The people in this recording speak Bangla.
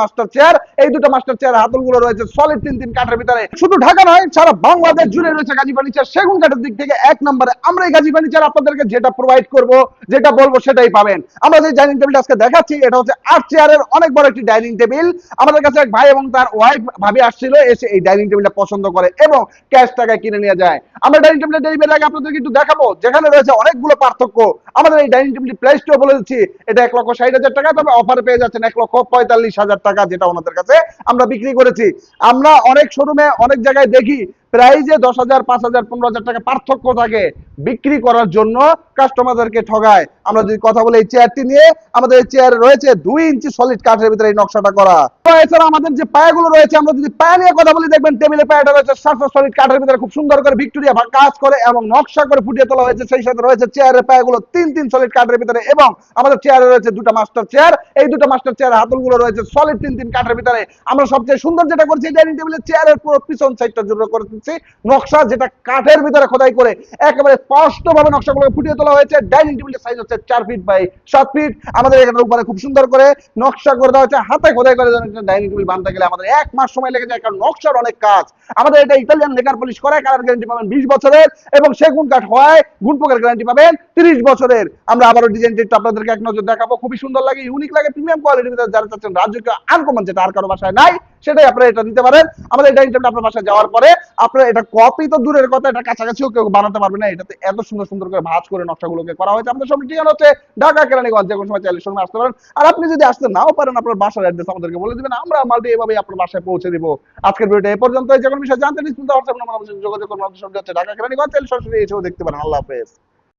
মাস্টার চেয়ার, এই দুটো মাস্টার চেয়ার হাতলগুলো রয়েছে সলিড তিন তিন কাঠের ভিতরে। শুধু ঢাকা নয়, সারা বাংলাদেশ জুড়ে রয়েছে গাজী ফার্নিচার। সেগুন কাঠের দিক থেকে এক নম্বরে আমরা এই গাজী ফার্নিচার আপনাদেরকে যেটা প্রোভাইড করব, যেটা বলব সেটাই পাবেন। আমরা যে ডাইনিং টেবিলটা আজকে দেখাচ্ছি, এটা হচ্ছে আট চেয়ারের অনেক বড় একটি ডাইনিং টেবিল আমাদের কাছে এক ভাই এবং তার ওয়াইফ ভাবি আসছিল, এসে এই ডাইনিং টেবিলটা পছন্দ করে এবং ক্যাশ টাকায় কিনে নিয়ে যায়। আমরা ডাইনিং টেবিলটা ডেলিভারি আগে আপনাদেরকে একটু দেখাবো, যেখানে রয়েছে অনেকগুলো পার্থক্য। আমাদের এই ডাইনিং টেবিল প্রাইসটাও বলে দিচ্ছি, এটা এক লক্ষ ষাট হাজার টাকা, তবে অফার পেয়ে যাচ্ছেন এক লক্ষ পঁয়তাল্লিশ হাজার টাকা যেটা ওনাদের কাছে আমরা বিক্রি করেছি। আমরা অনেক শোরুমে অনেক জায়গায় দেখি প্রাইজে দশ হাজার, পাঁচ হাজার, পনেরো হাজার টাকা পার্থক্য থাকে বিক্রি করার জন্য কাস্টমারদেরকে ঠগায়। আমরা যদি কথা বলি এই চেয়ারটি নিয়ে, আমাদের এই চেয়ার রয়েছে দুই ইঞ্চি সলিড কাঠের ভিতরে এই নকশাটা করা। এছাড়া আমাদের যে পায়াগুলো রয়েছে, আমরা যদি পায়া নিয়ে কথা বলি, দেখবেন টেবিলে পায়াটা রয়েছে সাতশো সলিড কাঠের ভিতরে, খুব সুন্দর করে ভিক্টোরিয়া কাজ করে এবং নকশা করে ফুটিয়ে তোলা হয়েছে। সেই সাথে রয়েছে চেয়ারের পায়াগুলো তিন তিন সলিড কাঠের ভিতরে এবং আমাদের চেয়ারে রয়েছে দুটো মাস্টার চেয়ার এই দুটো মাস্টার চেয়ার হাতলগুলো রয়েছে সলিড তিন তিন কাঠের ভিতরে। আমরা সবচেয়ে সুন্দর যেটা করছি ডাইনিং টেবিলের চেয়ারের পুরো পিছন সাইডটা জুড়ে করে দিচ্ছি নকশা যেটা কাঠের ভিতরে খোদাই করে একেবারে স্পষ্ট ভাবে নকশাগুলো ফুটিয়ে তোলা হয়েছে। ডাইনিং টেবিলের সাইজ হচ্ছে চার ফিট বাই সাত ফিট আমাদের এখানে উপরে খুব সুন্দর করে নকশা করে দেওয়া হচ্ছে হাতে খোদাই করে ডাইনিং টেবিল বানতে গেলে আমাদের এক মাস সময় লেগে যায়, কারণ নকশার অনেক কাজ। আমাদের এটা ইতালিয়ান লেকার পলিশ করে কালার গ্যারান্টি পাবেন বিশ বছরের, এবং সেগুন কাঠ হয় গুণ পোকার গ্যারান্টি পাবেন তিরিশ বছরের। আমরা আবারও ডিজাইনটি আপনাদেরকে এক নজর দেখাবো। খুবই সুন্দর লাগে ইউনিক লাগে প্রিমিয়াম কোয়ালিটির ভিতরে যারা চাচ্ছেন রাজকীয় আনকমন যেটা আর কারও বাসায় নাই। সেটাই আপনারা এটা নিতে পারেন। আমাদের ডাইনিং টেবিল আপনার বাসায় যাওয়ার পরে আপনারা এটা কপি তো দূরের কথা, এটা কাছাকাছিও কেউ বানাতে পারবে না। এটাতে এত সুন্দর সুন্দর করে ভাঁজ করে নকশাগুলোকে করা হয়েছে। আমাদের সব ঠিকানা হচ্ছে ঢাকা, কেরানীগঞ্জ, যে কোনো সময় চাইলে সঙ্গে আসতে পারেন। আর আপনি যদি আসতে নাও পারেন, আপনার বাসার অ্যাড্রেস আমাদেরকে বলে দিবেন। আমরা মালটি এভাবেই আপনার বাসায় পৌঁছে দিব। আজকের ভিডিওটা এই পর্যন্ত যে কোনো বিষয় জানতে নিশ্চিন্ত হোয়াটসঅ্যাপ নাম্বার আমাদের যোগাযোগ করুন। আমাদের সঙ্গে হচ্ছে ঢাকা, কেরানীগঞ্জ। চাইলে সরাসরি এসেও দেখতে পারেন। আল্লাহ হাফেজ।